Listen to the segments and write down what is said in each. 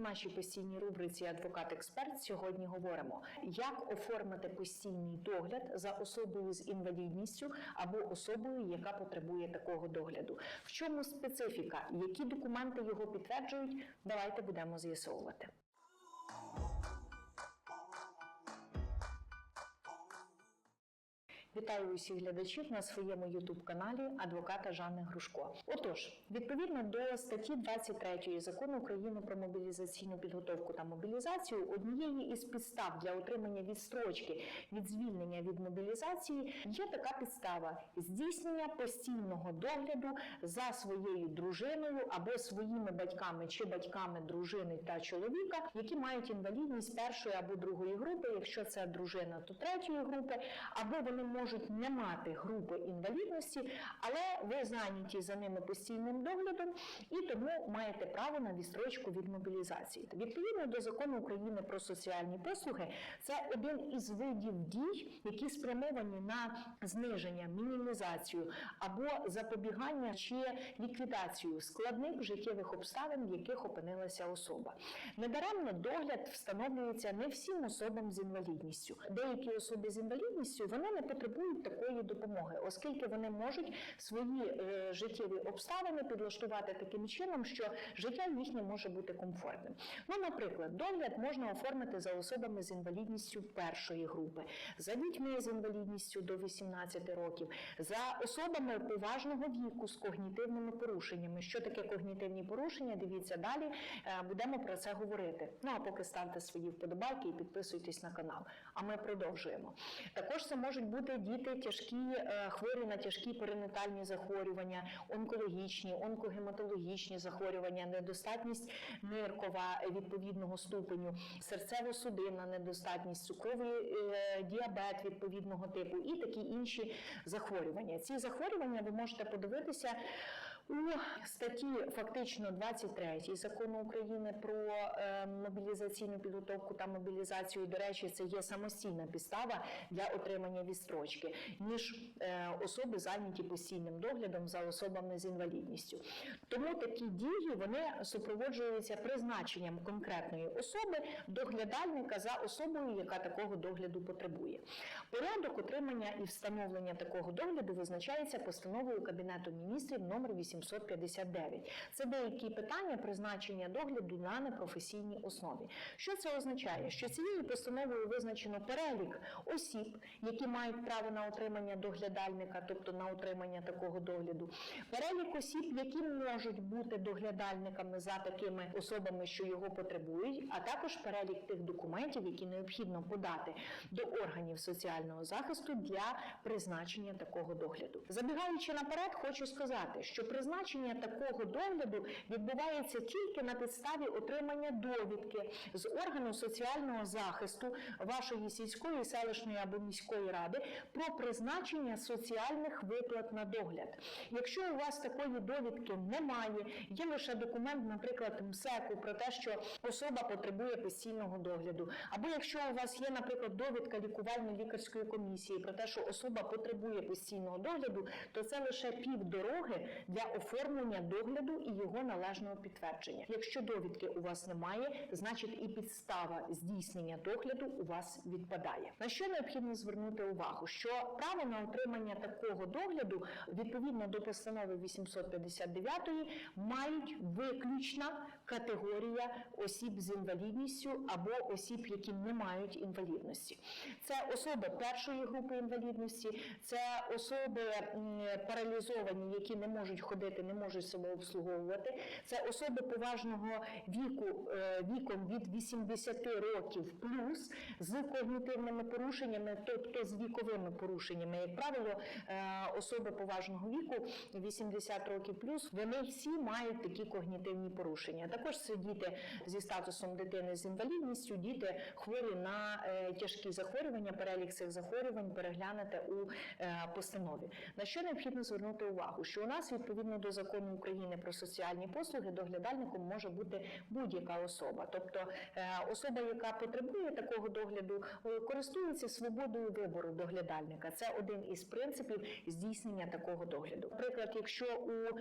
Нашій постійній рубриці Адвокат-експерт сьогодні говоримо, як оформити постійний догляд за особою з інвалідністю або особою, яка потребує такого догляду. В чому специфіка, які документи його підтверджують? Давайте будемо з'ясовувати. Вітаю усіх глядачів на своєму youtube каналі адвоката Жанни Грушко. Отож, відповідно до статті 23 закону України про мобілізаційну підготовку та мобілізацію, однією із підстав для отримання відстрочки від звільнення від мобілізації є така підстава здійснення постійного догляду за своєю дружиною або своїми батьками чи батьками дружини та чоловіка, які мають інвалідність першої або другої групи. Якщо це дружина, то третьої групи, або вони можуть не мати групи інвалідності, але ви зайняті за ними постійним доглядом і тому маєте право на відстрочку від мобілізації. Відповідно до закону України про соціальні послуги, це один із видів дій, які спрямовані на зниження, мінімізацію або запобігання чи ліквідацію складних життєвих обставин, в яких опинилася особа. Недаремно догляд встановлюється не всім особам з інвалідністю. Деякі особи з інвалідністю вони не потребують такої допомоги, оскільки вони можуть свої е, життєві обставини підлаштувати таким чином, що життя їхнє може бути комфортним. Ну, наприклад, догляд можна оформити за особами з інвалідністю першої групи, за дітьми з інвалідністю до 18 років, за особами поважного віку з когнітивними порушеннями. Що таке когнітивні порушення? Дивіться далі. е, Будемо про це говорити. Ну а поки ставте свої вподобайки і підписуйтесь на канал. А ми продовжуємо. Також це можуть бути діти тяжкі, е, хворі на тяжкі перинатальні захворювання, онкологічні, онкогематологічні захворювання, недостатність ниркова відповідного ступеню, серцево-судинна недостатність, цукровий е, діабет відповідного типу і такі інші захворювання. Ці захворювання ви можете подивитися у статті фактично 23 закону України про е, мобілізаційну підготовку та мобілізацію. До речі, це є самостійна підстава для отримання відстрочки, ніж е, особи зайняті постійним доглядом за особами з інвалідністю. Тому такі дії вони супроводжуються призначенням конкретної особи доглядальника за особою, яка такого догляду потребує. Порядок отримання і встановлення такого догляду визначається постановою Кабінету міністрів номер 859. Це деякі питання призначення догляду на непрофесійній основі. Що це означає? Що цією постановою визначено перелік осіб, які мають право на отримання доглядальника, тобто на отримання такого догляду, перелік осіб, які можуть бути доглядальниками за такими особами, що його потребують, а також перелік тих документів, які необхідно подати до органів соціального захисту для призначення такого догляду. Забігаючи наперед, хочу сказати, що призначення такого догляду відбувається тільки на підставі отримання довідки з органу соціального захисту вашої сільської, селищної або міської ради про призначення соціальних виплат на догляд. Якщо у вас такої довідки немає, є лише документ, наприклад, МСЕКу про те, що особа потребує постійного догляду, або якщо у вас є, наприклад, довідка лікувальної лікарської комісії про те, що особа потребує постійного догляду, то це лише півдороги для оформлення догляду і його належного підтвердження. Якщо довідки у вас немає, значить і підстава здійснення догляду у вас відпадає. На що необхідно звернути увагу? Що право на отримання такого догляду відповідно до постанови 859 мають виключна категорія осіб з інвалідністю або осіб, які не мають інвалідності. Це особи першої групи інвалідності, це особи паралізовані, які не можуть ходити, не можуть себе обслуговувати. Це особи поважного віку е, віком від 80 років плюс з когнітивними порушеннями, тобто з віковими порушеннями. Як правило, е, особи поважного віку 80 років плюс, вони всі мають такі когнітивні порушення. Також це діти зі статусом дитини з інвалідністю, діти хворі на е, тяжкі захворювання. Перелік цих захворювань переглянете у е, постанові. На що необхідно звернути увагу? Що у нас відповідно до закону України про соціальні послуги доглядальником може бути будь-яка особа, тобто е, особа, яка потребує такого догляду, користується свободою вибору доглядальника. Це один із принципів здійснення такого догляду. Наприклад, якщо у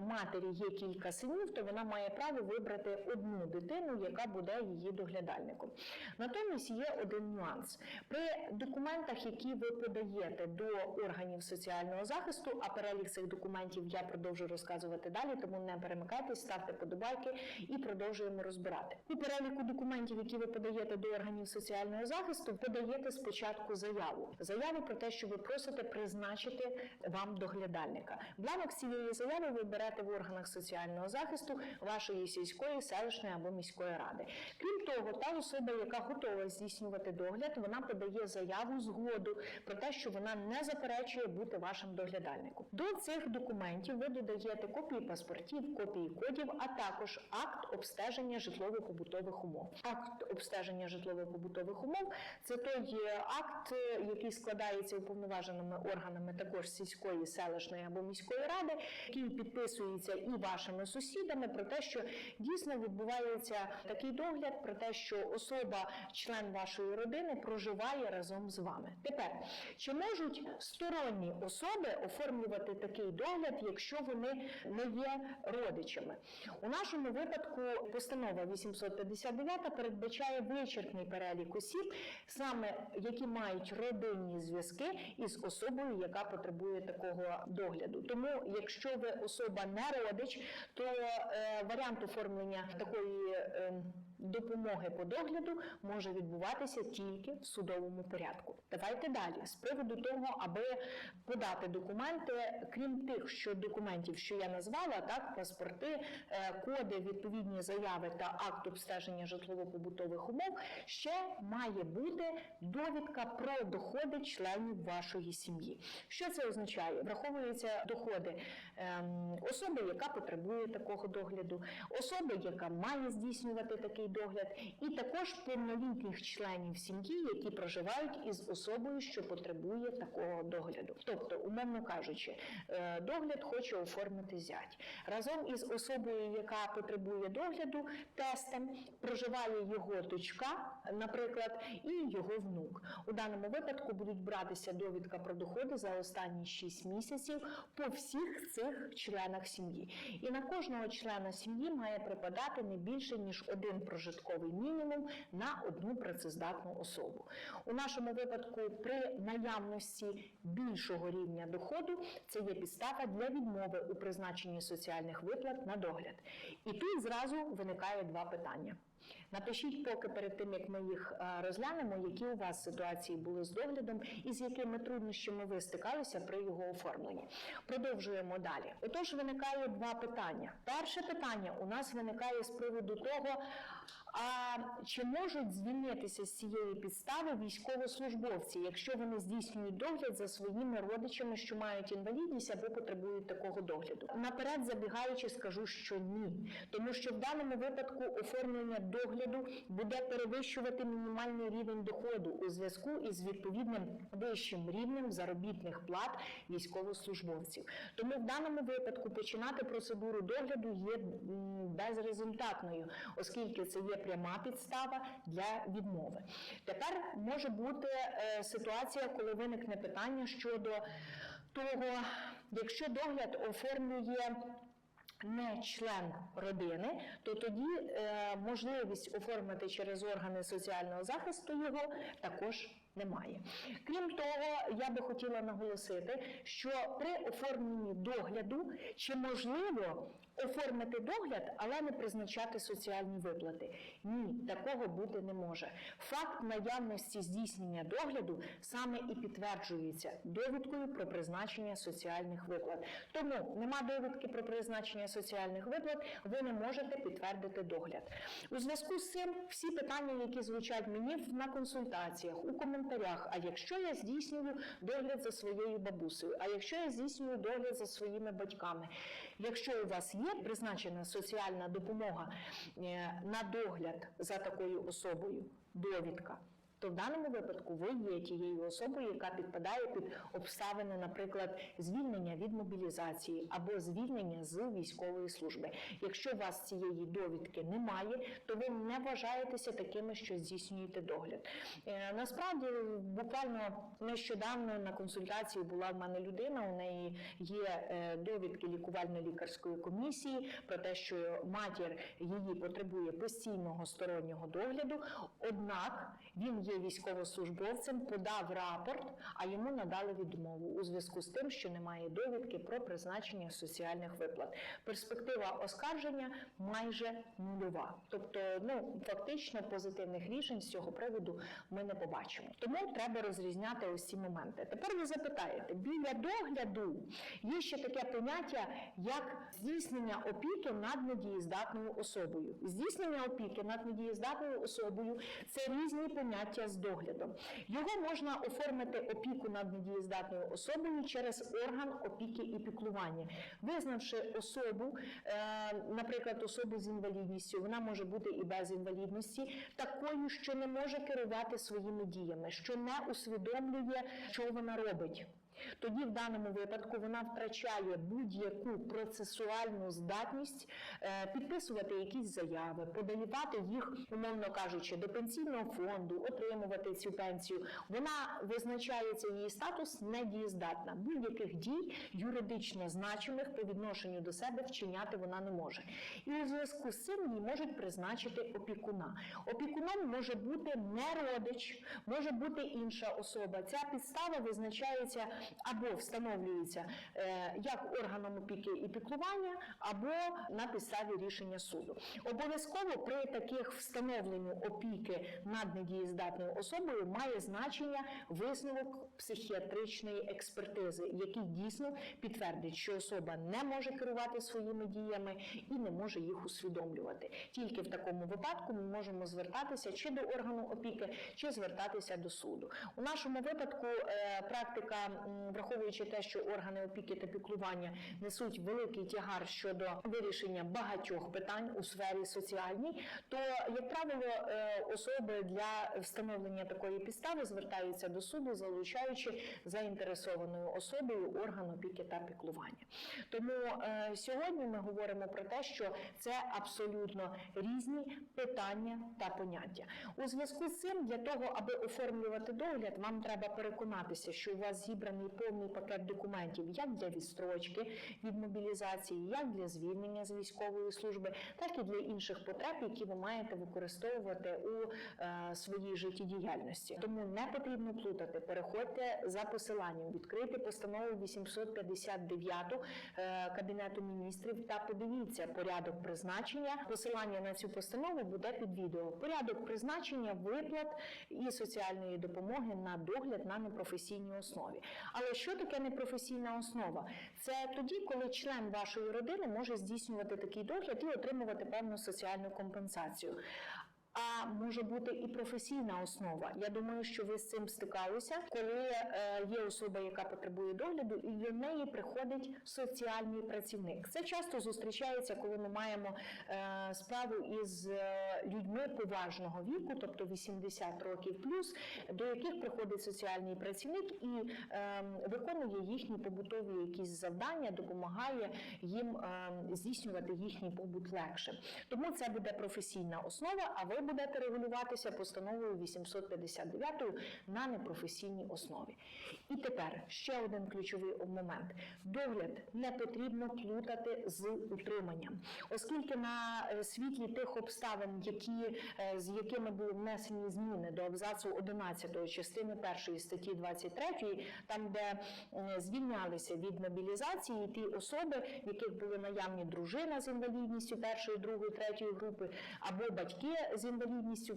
матері є кілька синів, то вона має право вибрати одну дитину, яка буде її доглядальником. Натомість є один нюанс при документах, які ви подаєте до органів соціального захисту. А перелік цих документів я продовжу розказувати далі, тому не перемикайтесь, ставте подобайки і продовжуємо розбирати. У переліку документів, які ви подаєте до органів соціального захисту, подаєте спочатку заяву. Заяву про те, що ви просите призначити вам доглядальника. Бланок цієї заяви ви берете в органах соціального захисту вашої сільської, селищної або міської ради. Крім того, та особа, яка готова здійснювати догляд, вона подає заяву згоду про те, що вона не заперечує бути вашим доглядальником. До цих документів ви додаєте копії паспортів, копії кодів, а також акт обстеження житлово-побутових умов. Акт обстеження житлово-побутових умов це той е, акт, е, який складається уповноваженими органами також сільської, селищної або міської ради, який підписується і вашими сусідами про те, що дійсно відбувається такий догляд, про те, що особа, член вашої родини, проживає разом з вами. Тепер чи можуть сторонні особи оформлювати такий догляд, якщо вони не є родичами? У нашому випадку постанова 859 передбачає вичерпний перелік осіб, саме які мають родинні зв'язки із особою, яка потребує такого догляду. Тому, якщо ви особа не родич, то е, варіант оформлення такої е, допомоги по догляду може відбуватися тільки в судовому порядку. Давайте далі з приводу того, аби подати документи, крім тих, що документів, що я назвала, так паспорти, е, коди, відповідні заяви та акт обстеження житлово-побутових умов, ще має бути довідка про доходи членів вашої сім'ї. Що це означає? Враховуються доходи ем, особи, яка потребує такого догляду, особи, яка має здійснювати такий догляд, і також повнолітніх членів сім'ї, які проживають із особою, що потребує такого догляду. Тобто, умовно кажучи, е, догляд хоче оформити зять разом із особою, яка потребує догляду, тестем проживає його дочка, наприклад, і його внук. У даному випадку будуть братися довідка про доходи за останні 6 місяців по всіх цих членах сім'ї. І на кожного члена сім'ї має припадати не більше ніж один прожитковий мінімум на одну працездатну особу. У нашому випадку при наявності більшого рівня доходу це є підстава для відмови у призначенні соціальних виплат на догляд. І тут зразу виникає два питання. Напишіть поки перед тим, як ми їх розглянемо, які у вас ситуації були з доглядом і з якими труднощами ви стикалися при його оформленні. Продовжуємо далі. Отож, виникає два питання. Перше питання у нас виникає з приводу того, а чи можуть звільнитися з цієї підстави військовослужбовці, якщо вони здійснюють догляд за своїми родичами, що мають інвалідність або потребують такого догляду? Наперед забігаючи, скажу, що ні, тому що в даному випадку оформлення догляду буде перевищувати мінімальний рівень доходу у зв'язку із відповідним вищим рівнем заробітних плат військовослужбовців. Тому в даному випадку починати процедуру догляду є безрезультатною, оскільки це є пряма підстава для відмови. Тепер може бути е, ситуація, коли виникне питання щодо того, якщо догляд оформлює не член родини, то тоді е, можливість оформити через органи соціального захисту його також немає. Крім того, я би хотіла наголосити, що при оформленні догляду чи можливо оформити догляд, але не призначати соціальні виплати. Ні, такого бути не може. Факт наявності здійснення догляду саме і підтверджується довідкою про призначення соціальних виплат. Тому нема довідки про призначення соціальних виплат, ви не можете підтвердити догляд. У зв'язку з цим всі питання, які звучать мені на консультаціях, у коментарях. А якщо я здійснюю догляд за своєю бабусею, а якщо я здійснюю догляд за своїми батьками, якщо у вас є призначена соціальна допомога е, на догляд за такою особою, довідка. То в даному випадку ви є тією особою, яка підпадає під обставини, наприклад, звільнення від мобілізації або звільнення з військової служби. Якщо у вас цієї довідки немає, то ви не вважаєтеся такими, що здійснюєте догляд. Е, насправді, буквально нещодавно на консультації була в мене людина. У неї є е, довідки лікувально-лікарської комісії про те, що матір її потребує постійного стороннього догляду. Однак він є військовослужбовцем, подав рапорт, а йому надали відмову у зв'язку з тим, що немає довідки про призначення соціальних виплат. Перспектива оскарження майже нульова. Тобто, ну фактично позитивних рішень з цього приводу ми не побачимо. Тому треба розрізняти ці моменти. Тепер ви запитаєте, біля догляду є ще таке поняття, як здійснення опіки над недієздатною особою. Здійснення опіки над недієздатною особою це різні поняття з доглядом. Його можна оформити опіку над недієздатною особою через орган опіки і піклування, визнавши особу, е, наприклад, особу з інвалідністю, вона може бути і без інвалідності, такою, що не може керувати своїми діями, що не усвідомлює, що вона робить. Тоді в даному випадку вона втрачає будь-яку процесуальну здатність е, підписувати якісь заяви, подавати їх, умовно кажучи, до пенсійного фонду, отримувати цю пенсію. Вона визначається її статус недієздатна. Будь-яких дій юридично значимих по відношенню до себе вчиняти вона не може. І у зв'язку з цим їй можуть призначити опікуна. Опікуном може бути не родич, може бути інша особа. Ця підстава визначається або встановлюється е, як органом опіки і піклування, або на підставі рішення суду. Обов'язково при таких встановленні опіки над недієздатною особою має значення висновок психіатричної експертизи, який дійсно підтвердить, що особа не може керувати своїми діями і не може їх усвідомлювати. Тільки в такому випадку ми можемо звертатися чи до органу опіки, чи звертатися до суду. У нашому випадку е, практика, враховуючи те, що органи опіки та піклування несуть великий тягар щодо вирішення багатьох питань у сфері соціальній, то як правило е, особи для встановлення такої підстави звертаються до суду, залучаючи заінтересованою особою орган опіки та піклування. Тому е, сьогодні ми говоримо про те, що це абсолютно різні питання та поняття. У зв'язку з цим, для того, аби оформлювати догляд, вам треба переконатися, що у вас зібраний повний пакет документів як для відстрочки від мобілізації, як для звільнення з військової служби, так і для інших потреб, які ви маєте використовувати у е, своїй життєдіяльності. Тому не потрібно плутати. Переходьте за посиланням, відкрити постанову 859 е, Кабінету міністрів та подивіться порядок призначення. Посилання на цю постанову буде під відео. Порядок призначення виплат і соціальної допомоги на догляд на непрофесійній основі. Але що таке непрофесійна основа? Це тоді, коли член вашої родини може здійснювати такий догляд і отримувати певну соціальну компенсацію. А може бути і професійна основа. Я думаю, що ви з цим стикалися, коли е, є особа, яка потребує догляду, і до неї приходить соціальний працівник. Це часто зустрічається, коли ми маємо е, справу із е, людьми поважного віку, тобто 80 років плюс, до яких приходить соціальний працівник і е, виконує їхні побутові якісь завдання, допомагає їм е, здійснювати їхній побут легше. Тому це буде професійна основа. А ви будете регулюватися постановою 859 на непрофесійній основі. І тепер ще один ключовий момент: догляд не потрібно плутати з утриманням, оскільки на е, світлі тих обставин, які е, з якими були внесені зміни до абзацу 11 частини 1 статті 23, там де е, звільнялися від мобілізації ті особи, в яких були наявні дружина з інвалідністю першої, другої, третьої групи, або батьки з інвалідністю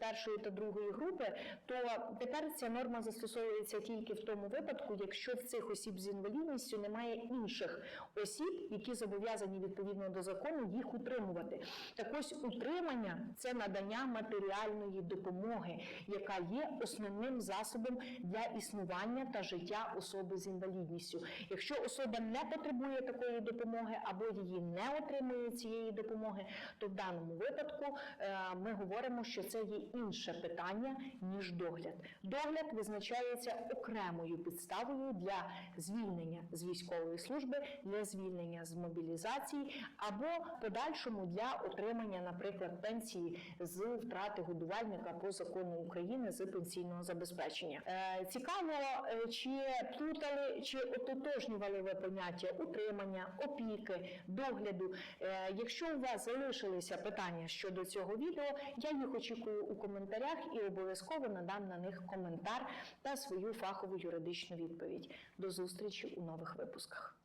першої та другої групи, то тепер ця норма застосовується тільки в тому випадку, якщо в цих осіб з інвалідністю немає інших осіб, які зобов'язані відповідно до закону їх утримувати. Так ось утримання це надання матеріальної допомоги, яка є основним засобом для існування та життя особи з інвалідністю. Якщо особа не потребує такої допомоги або її не отримує цієї допомоги, то в даному випадку е, ми говоримо, що це є інше питання ніж догляд. Догляд визначається окремою підставою для звільнення з військової служби, для звільнення з мобілізації або подальшому для отримання, наприклад, пенсії з втрати годувальника по закону України з пенсійного забезпечення. Е, цікаво, е, чи плутали, чи ототожнювали ви поняття утримання, опіки, догляду. Е, якщо у вас залишилися питання щодо цього відео, я їх очікую у коментарях і обов'язково надам на них коментар та свою фахову юридичну відповідь. До зустрічі у нових випусках.